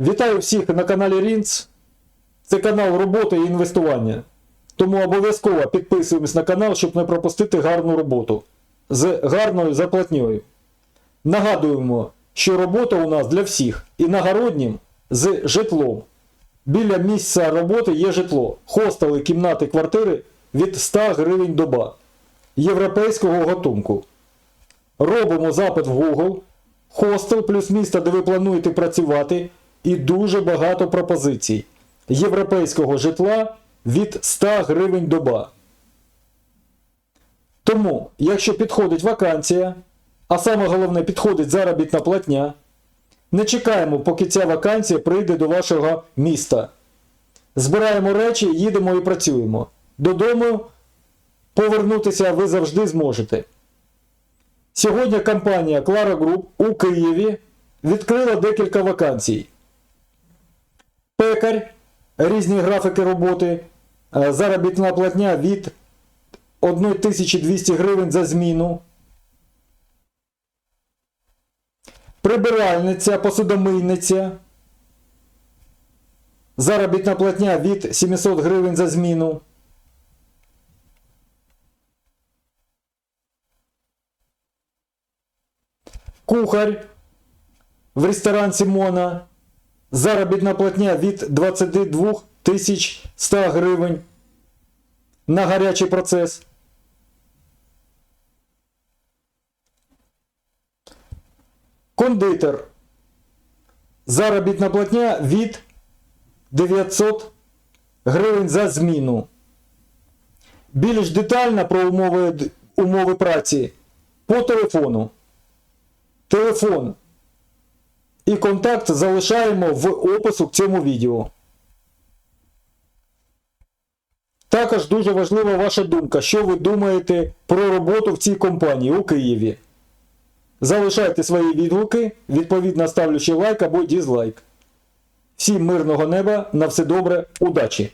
Вітаю всіх на каналі Рінц. Це канал роботи і інвестування. Тому обов'язково підписуємось на канал, щоб не пропустити гарну роботу з гарною зарплатньою. Нагадуємо, що робота у нас для всіх і нагороднім з житлом. Біля місця роботи є житло, хостели, кімнати, квартири від 100 гривень доба європейського готунку. Робимо запит в Google, хостел плюс місто, де ви плануєте працювати, і дуже багато пропозицій європейського житла від 100 гривень доба. Тому, якщо підходить вакансія, а саме головне підходить заробітна платня, не чекаємо, поки ця вакансія прийде до вашого міста. Збираємо речі, їдемо і працюємо. Додому повернутися ви завжди зможете. Сьогодні компанія Clara Group у Києві відкрила декілька вакансій. Пекар, різні графіки роботи, е, заробітна платня від 1200 гривень за зміну. Прибиральниця, посудомийниця. Заробітна платня від 700 гривень за зміну. Кухар в ресторан Сімона. Заробітна платня від 22 тисяч 100 гривень на гарячий процес. Кондитер. Заробітна платня від 900 гривень за зміну. Більш детально про умови, умови праці по телефону. Телефон і контакт залишаємо в опису к цьому відео. Також дуже важлива ваша думка, що ви думаєте про роботу в цій компанії у Києві. Залишайте свої відгуки, відповідно ставлячи лайк або дізлайк. Всім мирного неба, на все добре, удачі!